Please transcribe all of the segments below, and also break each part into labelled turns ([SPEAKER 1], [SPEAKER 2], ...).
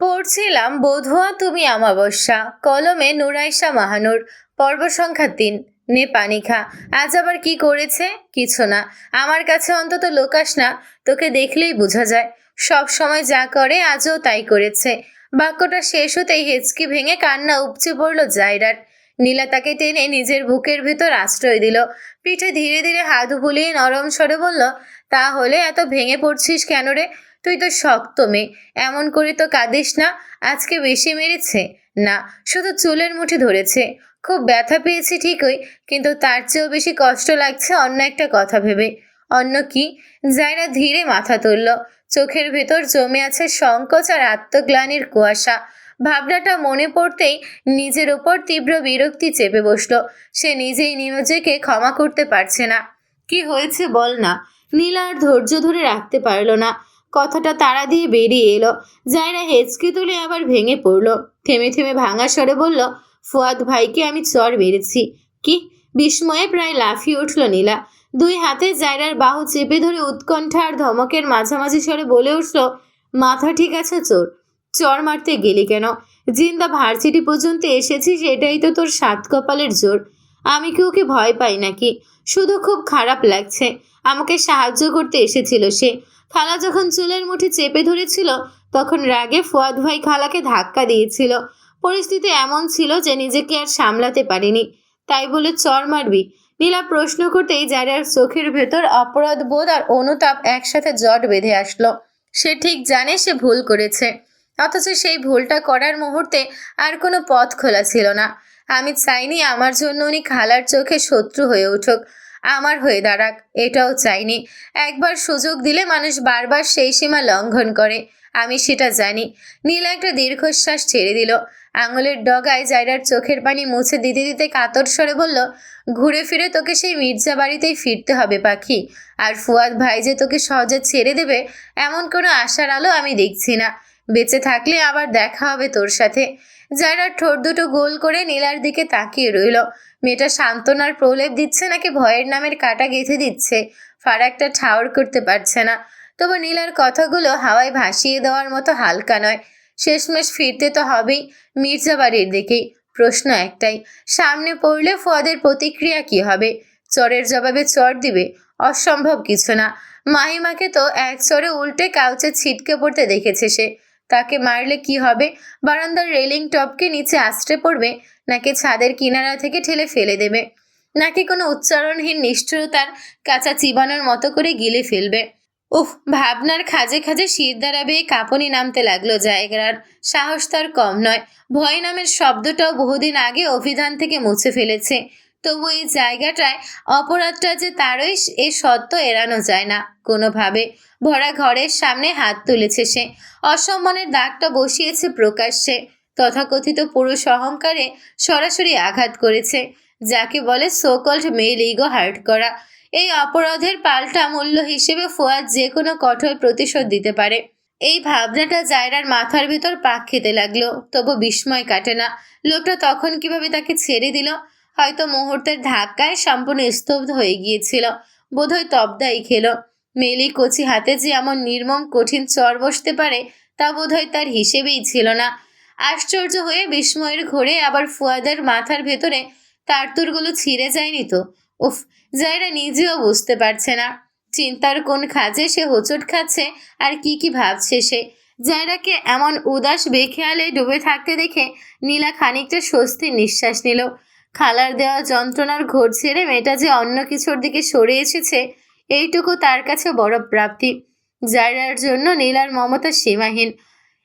[SPEAKER 1] পড়ছিলাম বোধোয়া তুমি আমাবস্যা কলমে নুরাইশা মাহানুর, পর্ব সংখ্যা তিন, নে পানি খা আজ আবার কি করেছে? কিছু না। আমার কাছে অন্তত লোকাস না, তোকে দেখলেই বোঝা যায়। সব সময় যা করে আজও তাই করেছে। বাক্যটা শেষ হতেই হেঁচকি ভেঙে কান্না উপচে পড়ল জায়রার। নীলা তাকে টেনে নিজের বুকের ভেতর আশ্রয় দিল। পিঠে ধীরে ধীরে হাত বুলিয়ে নরম স্বরে বলল তাহলে এত ভেঙে পড়ছিস কেন রে? তুই তো শক্ত মেয়ে, এমন করে তো কাঁদিস না, আজকে বেশি মেরেছে। না, শুধু চুলের মুঠি ধরেছে। খুব ব্যথা পেয়েছি ঠিকই, কিন্তু তার চেয়েও বেশি কষ্ট লাগছে অন্য একটা কথা ভেবে। অন্য কি? জায়রা ধীরে মাথা তুলল। চোখের ভেতর জমে আছে সংকোচ আর আত্মগ্লানির কুয়াশা। ভাবনাটা মনে পড়তেই নিজের ওপর তীব্র বিরক্তি চেপে বসল। সে নিজেই নিজেকে ক্ষমা করতে পারছে না। কি হয়েছে বল না। নীলা আর ধৈর্য ধরে রাখতে পারল না। কথাটা তাড়া দিয়ে বেরিয়ে এলো। জায়রা হেঁচকে তুলে আবার ভেঙে পড়ল। থেমে থেমে ভাঙা স্বরে বলল, ফুয়াদ ভাইকে আমি চর বেড়েছি কি? বিস্ময়ে প্রায় লাফিয়ে উঠল নীলা। দুই হাতে জায়রার বাহু চেপে ধরে উৎকণ্ঠা আর ধমকের মাঝামাঝি স্বরে বলে উঠল, মাথা ঠিক আছে চোর, চর মারতে গেলি কেন? জিন্দা ভার্সিটি পর্যন্ত এসেছিস, এটাই তো তোর সাত কপালের জোর। আমি কি ওকে ভয় পাই নাকি? শুধু খুব খারাপ লাগছে। আমাকে সাহায্য করতে এসেছিল সে। খালা যখন চুলের মুঠি চেপে ধরেছিল, তখন রাগে ফুয়াদ ভাই খালাকে ধাক্কা দিয়েছিল। পরিস্থিতি এমন ছিল যে নিজেকে আর সামলাতে পারিনি। তাই বলে চর মারবি। নীলা প্রশ্ন করতেই যারার চোখের ভেতর অপরাধ বোধ আর অনুতাপ একসাথে জট বেঁধে আসলো। সে ঠিক জানে সে ভুল করেছে। অথচ সেই ভুলটা করার মুহূর্তে আর কোনো পথ খোলা ছিল না। আমি চাইনি আমার জন্য উনি খালার চোখে শত্রু হয়ে উঠুক, আমার হয়ে দাঁড়াক, এটাও চাইনি। একবার সুযোগ দিলে মানুষ বারবার সেই সীমা লঙ্ঘন করে, আমি সেটা জানি। নীলা একটা দীর্ঘশ্বাস ছেড়ে দিল। আঙুলের ডগায় জায়রার চোখের পানি মুছে দিতে দিতে কাতর স্বরে বলল, ঘুরে ফিরে তোকে সেই মির্জা বাড়িতেই ফিরতে হবে, পাখি। আর ফুয়াদ ভাই যে তোকে সহজে ছেড়ে দেবে, এমন কোনো আশার আলো আমি দেখছি না। বেঁচে থাকলে আবার দেখা হবে তোর সাথে। যারা ঠোঁট দুটো গোল করে নীলার দিকে তাকিয়ে রইল। মেয়েটা সান্ত্বনার প্রলেপ দিচ্ছে নাকি ভয়ের নামের কাটা গেঁথে দিচ্ছে? ফারাকটা ঠাওর করতে পারছে না। তবু নীলার কথাগুলো হাওয়ায় ভাসিয়ে দেওয়ার মতো হালকা নয়। শেষমেশ ফিরতে তো হবেই মির্জা বাড়ির দিকেই। প্রশ্ন একটাই, সামনে পড়লে ফুয়াদের প্রতিক্রিয়া কি হবে? চরের জবাবে চর দিবে, অসম্ভব কিছু না। মাহিমাকে তো এক চরে উল্টে কাউচে ছিটকে পড়তে দেখেছে সে। তাকে মারলে কি হবে? বারান্দার রেলিং টপকে নিচে আশ্রে পড়বে, নাকি ছাদের কিনারা থেকে ঠেলে ফেলে দেবে? নাকি কোনো উচ্চারণহীন নিষ্ঠুরতার কাঁচা চিবানোর মতো করে গিলে ফেলবে? উফ, ভাবনার খাজে খাজে শির দ্বারা বেয়ে কাঁপনি নামতে লাগল জায়গার। সাহস তার কম নয়। ভয় নামের শব্দটাও বহুদিন আগে অভিধান থেকে মুছে ফেলেছে। তবু এই জায়গাটায় অপরাধটা যে তারই এ সত্য এড়ানো যায় না। কোনোভাবে ভরা ঘরের সামনে হাত তুলেছে সে। অসম্মানের দাগটা বসিয়েছে প্রকাশ্যে। তথাকথিত পুরুষ অহংকারে সরাসরি আঘাত করেছে। যাকে বলে সোকল্ড মেল ইগো হার্ট করা। এই অপরাধের পাল্টা মূল্য হিসেবে ফোয়াদ যে কোনো কঠোর প্রতিশোধ দিতে পারে। এই ভাবনাটা জায়রার মাথার ভেতর পাক খেতে লাগল। তবু বিস্ময় কাটে না। লোকটা তখন কীভাবে তাকে ছেড়ে দিল? হয়তো মুহূর্তের ধাক্কায় সম্পূর্ণ স্তব্ধ হয়ে গিয়েছিল। বোধহয় তবদাই খেলো। মেলি কচি হাতে যে এমন নির্মম, কঠিন চর বসতে পারে, তা বোধহয় তার হিসেবেই ছিল না। আশ্চর্য হয়ে বিস্ময়ের ঘোরে আবার ফুয়াদের মাথার ভেতরে তারতুরগুলো ছিঁড়ে যায়নি তো। উফ, জায়রা নিজেও বুঝতে পারছে না। চিন্তার কোন খাজে সে হোঁচট খাচ্ছে, আর কি কি ভাবছে সে? জায়রাকে এমন উদাস বেখেয়ালে ডুবে থাকতে দেখে নীলা খানিকটা স্বস্তির নিঃশ্বাস নিল। খালার দেওয়া যন্ত্রণার ঘোর ছেড়ে মেয়েটা যে অন্য কিছুর দিকে সরে এসেছে, এইটুকু তার কাছে বড় প্রাপ্তি। জায়রার জন্য নীলার মমতা সীমাহীন।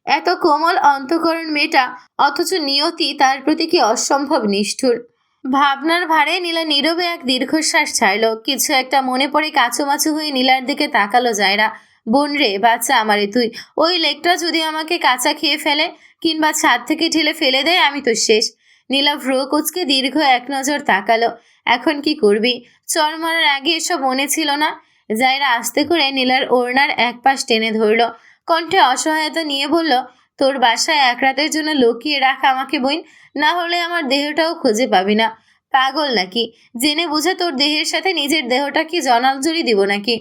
[SPEAKER 1] এত কোমল অন্তকরণ মেয়েটা, অথচ নিয়তি তার প্রতি কি অসম্ভব নিষ্ঠুর। ভাবনার ভারে নীলা নীরবে এক দীর্ঘশ্বাস ছাড়ল। কিছু একটা মনে পড়ে কাছুমাছু হয়ে নীলার দিকে তাকালো জায়রা। বোন রে, বাচ্চা আমারে তুই, ওই লেকটা যদি আমাকে কাঁচা খেয়ে ফেলে, কিংবা ছাদ থেকে ঠেলে ফেলে দেয়, আমি তো শেষ। নীলা ভ্রু কুচকে দীর্ঘ এক নজর তাকালো। এখন কি করবি? চর মারার আগে এসব মনে ছিল না? জায়রা আস্তে করে নীলার ওড়নার এক পাশ টেনে ধরলো। কণ্ঠে অসহায়তা নিয়ে বলল, তোর বাসায় এক রাতের জন্য লুকিয়ে রাখ আমাকে বইন না হলে আমার দেহটাও খুঁজে পাবি না। পাগল নাকি? জেনে বুঝে তোর দেহের সাথে নিজের দেহটা কি জনালজুরি দিব নাকি?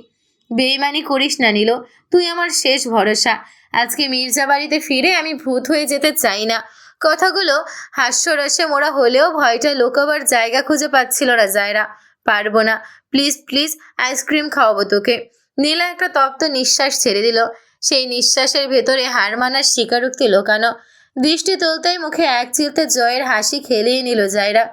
[SPEAKER 1] বেইমানি করিস না নিল, তুই আমার শেষ ভরসা। আজকে মির্জা বাড়িতে ফিরে আমি ভূত হয়ে যেতে চাই না। কথাগুলো হাস্যরসে মোড়া হলেও ভয়টা লোকাবার জায়গা খুঁজে পাচ্ছিল না জায়রা। পারব না। প্লিজ প্লিজ, আইসক্রিম খাওয়াবো তোকে। নীলা একটা তপ্ত নিঃশ্বাস ছেড়ে দিল। সেই নিঃশ্বাসের ভেতরে হার মানার স্বীকারোক্তি লোকানো। দৃষ্টি তুলতেই মুখে এক চিলতে জয়ের হাসি খেলিয়ে নিল জায়রা।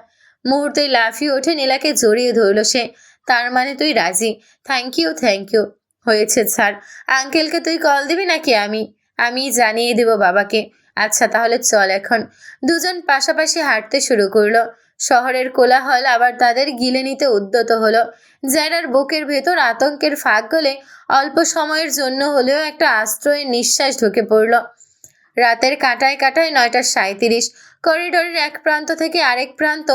[SPEAKER 1] মুহূর্তেই লাফিয়ে ওঠে নীলাকে জড়িয়ে ধরল সে। তার মানে তুই রাজি। থ্যাংক ইউ থ্যাংক ইউ হয়েছে স্যার আঙ্কেলকে তুই কল দিবি নাকি আমি? আমি জানিয়ে দেব বাবাকে। আচ্ছা তাহলে চল এখন। দুজন পাশাপাশি হাঁটতে শুরু করল। শহরের কোলাহল আবার তাদের গিলে নিতে উদ্যত হলো। জেরার বুকের ভেতর আতঙ্কের ফাঁক গলে অল্প সময়ের জন্য হলেও একটা আশ্রয়ের নিঃশ্বাস ঢুকে পড়ল। রাতের কাটায় কাটায় নয়টা সাঁত্রিশ করিডোরের এক প্রান্ত থেকে আরেক প্রান্ত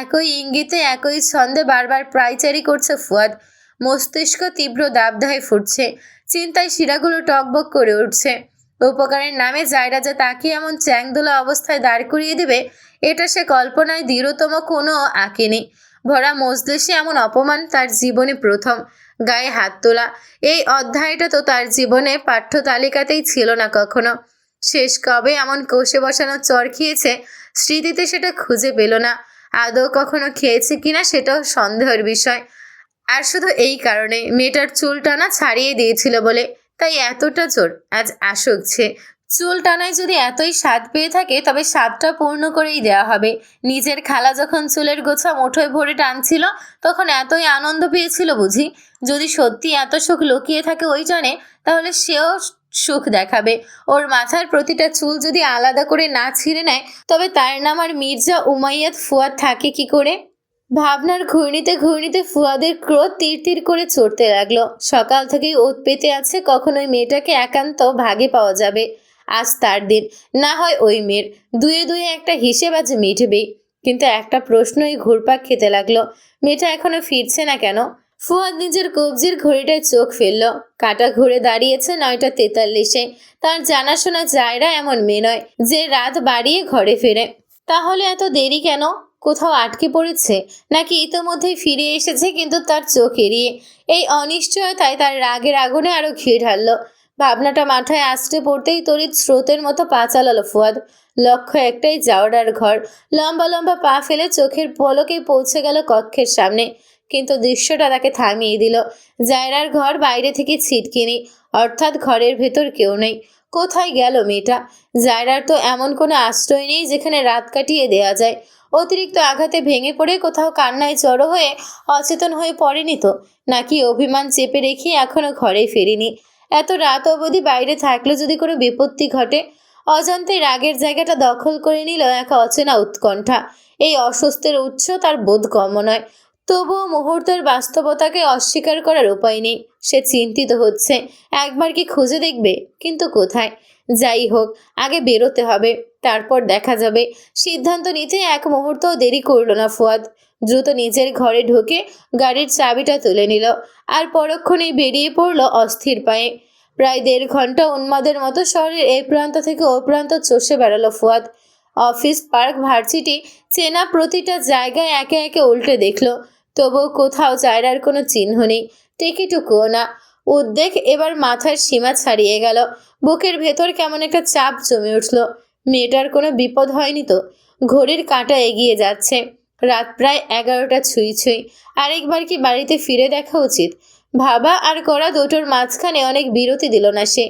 [SPEAKER 1] একই ইঙ্গিতে, একই ছন্দে বারবার প্রায়চারি করছে ফুয়াদ। মস্তিষ্ক তীব্র দাবদাহে ফুটছে। চিন্তায় শিরাগুলো টকবক করে উঠছে। উপকারের নামে জায়রা যে তাকে এমন চ্যাংদোলা অবস্থায় দাঁড় করিয়ে দেবে, এটা সে কল্পনায় দৃঢ়তম কোনো আঁকেনি ভরা মজলিসে এমন অপমান তার জীবনে প্রথম। গায়ে হাত তোলা, এই অধ্যায়টা তো তার জীবনে পাঠ্য তালিকাতেই ছিল না কখনো। শেষ কবে এমন কষে বসানো চর খেয়েছে, স্মৃতিতে সেটা খুঁজে পেল না। আদৌ কখনো খেয়েছে কিনা সেটাও সন্দেহের বিষয়। আর শুধু এই কারণে, মেয়েটার চুল টানা ছাড়িয়ে দিয়েছিল বলে তাই এতটা জোর? আজ আসুকছে চুল টানায় যদি এতই স্বাদ পেয়ে থাকে, তবে স্বাদটা পূর্ণ করেই দেওয়া হবে। নিজের খালা যখন চুলের গোছা মুঠোয় ভরে টানছিল, তখন এতই আনন্দ পেয়েছিল বুঝি। যদি সত্যি এত সুখ লুকিয়ে থাকে ওই জনে, তাহলে সেও সুখ দেখাবে। ওর মাথার প্রতিটা চুল যদি আলাদা করে না ছিঁড়ে নেয়, তবে তার নাম আর মির্জা উমাইয়াদ ফুয়াদ থাকে কি করে? ভাবনার ঘূর্ণিতে ঘূর্ণিতে ফুয়াদের ক্রোধ তীর তীর করে চড়তে লাগল। সকাল থেকেই ওত পেতে আছে কখন ওই মেয়েটাকে একান্ত ভাগে পাওয়া যাবে। আজ তার দিন, না হয় ওই মেয়ের। দুয়ে দুয়ে একটা হিসেব আজ মিটবেই। কিন্তু একটা প্রশ্নই ঘুরপাক খেতে লাগল। মেয়েটা এখনও ফিরছে না কেন? ফুয়াদ নিজের কবজির ঘড়িটায় চোখ ফেলল। কাটা ঘুরে দাঁড়িয়েছে নয়টা তেতাল্লিশে। তার জানাশোনা জায়রা এমন মেয়ে নয় যে রাত বাড়িয়ে ঘরে ফেরে। তাহলে এত দেরি কেন? কোথাও আটকে পড়েছে? নাকি ইতোমধ্যেই ফিরে এসেছে কিন্তু তার চোখ এড়িয়ে? এই অনিশ্চয়তায় তার রাগের আগুনে আরও ঘি ঢাললো। ভাবনাটা মাথায় আসতে পড়তেই তড়িৎ স্রোতের মতো পা চালালো ফুয়াদ। লক্ষ্য একটাই জাওড়ার ঘর। লম্বা লম্বা পা ফেলে চোখের পলকেই পৌঁছে গেল কক্ষের সামনে। কিন্তু দৃশ্যটা তাকে থামিয়ে দিল। জায়রার ঘর বাইরে থেকে ছিটকিনি। অর্থাৎ ঘরের ভেতর কেউ নেই। কোথায় গেল মেয়েটা? জায়রার তো এমন কোনো আশ্রয় নেই যেখানে রাত কাটিয়ে দেয়া যায়। অতিরিক্ত আঘাতে ভেঙে পড়ে কোথাও কান্নায় জড়ো হয়ে অচেতন হয়ে পড়েনি তো। নাকি অভিমান চেপে রেখে এখনও ঘরে ফেরিনি? এত রাত অবধি বাইরে থাকলে যদি কোনো বিপত্তি ঘটে, অজান্তে রাগের জায়গাটা দখল করে নিল এক অচেনা উৎকণ্ঠা। এই অস্বস্তির উৎস তার বোধ কম নয়। তবুও মুহূর্তের বাস্তবতাকে অস্বীকার করার উপায় নেই। সে চিন্তিত হচ্ছে, একবার কি খুঁজে দেখবে? কিন্তু কোথায়? যাই হোক, আগে বেরোতে হবে, তারপর দেখা যাবে। সিদ্ধান্ত নিতে এক মুহূর্তও দেরি করল না ফুয়াদ। দ্রুত নিজের ঘরে ঢুকে গাড়ির চাবিটা তুলে নিল আর পরক্ষণেই বেরিয়ে পড়ল অস্থির পায়ে। প্রায় দেড় ঘণ্টা উন্মাদের মতো শহরের এই প্রান্ত থেকে ও প্রান্ত চষে বেড়ালো ফুয়াদ। অফিস, পার্ক, ভার্সিটি, চেনা প্রতিটা জায়গায় একে একে উল্টে দেখল। তবুও কোথাও জায়রার কোনো চিহ্ন নেই, টিকিটুকুও না। উদ্বেগ এবার মাথার সীমা ছাড়িয়ে গেল। বুকের ভেতর কেমন একটা চাপ জমে উঠল। মেয়েটার কোনো বিপদ হয়নি তো? ঘড়ির কাঁটা এগিয়ে যাচ্ছে। রাত প্রায় এগারোটা ছুঁই ছুঁই। আরেকবার কি বাড়িতে ফিরে দেখা উচিত? ভাবা আর করা দুটোর মাঝখানে অনেক বিরতি দিল না সে।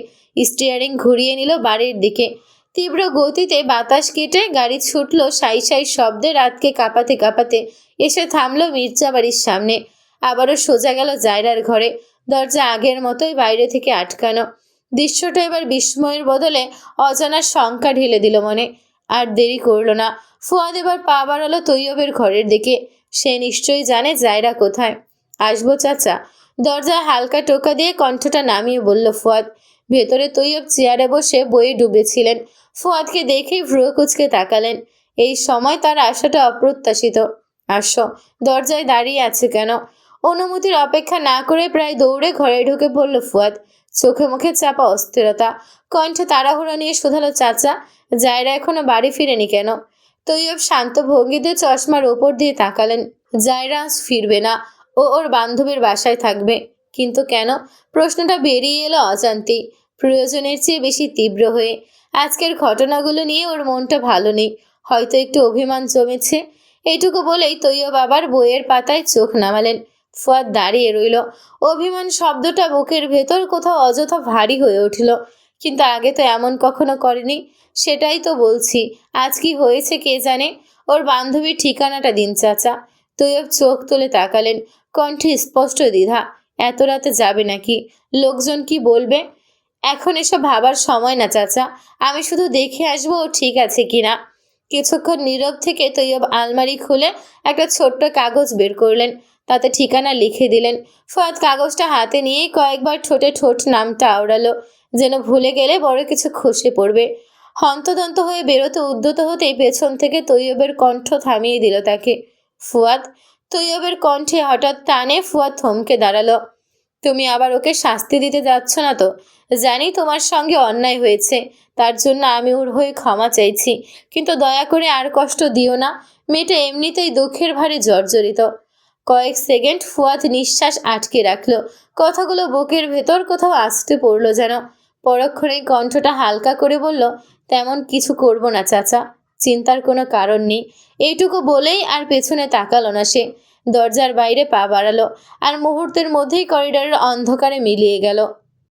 [SPEAKER 1] স্টিয়ারিং ঘুরিয়ে নিল বাড়ির দিকে। তীব্র গতিতে বাতাস কেটে গাড়ি ছুটল সাই সাই শব্দে রাতকে কাঁপাতে কাঁপাতে। এসে থামলো মির্জা বাড়ির সামনে। আবারও সোজা গেল জায়রার ঘরে। দরজা আগের মতোই বাইরে থেকে আটকানো। দৃশ্যটা এবার বিস্ময়ের বদলে অজানা শঙ্কা ঢেলে দিল মনে। আর দেরি করল না। ফুয়াদ এবার পা বাড়ালো তৈয়বের ঘরের দিকে। সে নিশ্চয়ই জানে জায়রা কোথায়। আসব চাচা। দরজা হালকা টোকা দিয়ে কণ্ঠটা নামিয়ে বলল ফুয়াদ। ভেতরে তৈয়ব চেয়ারে বসে বইয়ে ডুবেছিলেন। ফুয়াদকে দেখেই ভ্রু কুচকে তাকালেন। এই সময় তার আসাটা অপ্রত্যাশিত। আসো, দরজায় দাঁড়িয়ে আছে কেন? অনুমতির অপেক্ষা না করে প্রায় দৌড়ে ঘরে ঢুকে পড়ল ফুয়াদ। চোখে মুখে চাপা অস্থিরতা। কণ্ঠে তাড়াহুড়ো নিয়ে শোধালো চাচা, জায়রা এখনও বাড়ি ফিরেনি কেন? তৈয়ব শান্ত ভঙ্গিতে চশমার ওপর দিয়ে তাকালেন। জায়রা আজ ফিরবে না, ও ওর বান্ধবীর বাসায় থাকবে। কিন্তু কেন? প্রশ্নটা বেরিয়ে এলো অজান্তেই। প্রয়োজনের চেয়ে বেশি তীব্র হয়ে, আজকের ঘটনাগুলো নিয়ে ওর মনটা ভালো নেই। হয়তো একটু অভিমান জমেছে। এইটুকু বলেই তৈয় বাবার বইয়ের পাতায় চোখ নামালেন। ফুয়াদ দাঁড়িয়ে রইল। অভিমান শব্দটা বুকের ভেতর কোথাও অযথা ভারী হয়ে উঠল। কিন্তু আগে তো এমন কখনো করেনি। সেটাই তো বলছি। আজ কি হয়েছে কে জানে? ওর বান্ধবীর ঠিকানাটা দিন, চাচা। তৈয়ব চোখ তুলে তাকালেন। কণ্ঠে স্পষ্ট দ্বিধা। এত রাতে যাবে নাকি? লোকজন কি বলবে? এখন এসব ভাবার সময় না, চাচা। আমি শুধু দেখে আসব ও ঠিক আছে কিনা। কিছুক্ষণ নীরব থেকে তৈয়ব আলমারি খুলে একটা ছোট্ট কাগজ বের করলেন। তাতে ঠিকানা লিখে দিলেন। ফয়াদ কাগজটা হাতে নিয়েই কয়েকবার ঠোঁটে ঠোঁট নামটা আওড়ালো। যেন ভুলে গেলে বড় কিছু খসে পড়বে। হন্তদন্ত হয়ে বেরোতে উদ্যত হতেই পেছন থেকে তৈয়বের কণ্ঠ থামিয়ে দিল তাকে। ফুয়াদ, তৈয়বের কণ্ঠে হঠাৎ টানে ফুয়াদ থমকে দাঁড়াল। তুমি আবার ওকে শাস্তি দিতে যাচ্ছ না তো? জানি তোমার সঙ্গে অন্যায় হয়েছে, তার জন্য আমি ওর হয়ে ক্ষমা চাইছি, কিন্তু দয়া করে আর কষ্ট দিও না। মেয়েটা এমনিতেই দুঃখের ভারে জর্জরিত। কয়েক সেকেন্ড ফুয়াদ নিঃশ্বাস আটকে রাখল। কথাগুলো বুকের ভেতর কোথাও আসতে পড়ল যেন। পরক্ষণেই কণ্ঠটা হালকা করে বলল, তেমন কিছু করব না, চাচা। চিন্তার কোনো কারণ নেই। এইটুকু বলেই আর পেছনে তাকালো না সে। দরজার বাইরে পা বাড়ালো আর মুহূর্তের মধ্যেই করিডোরের অন্ধকারে মিলিয়ে গেল।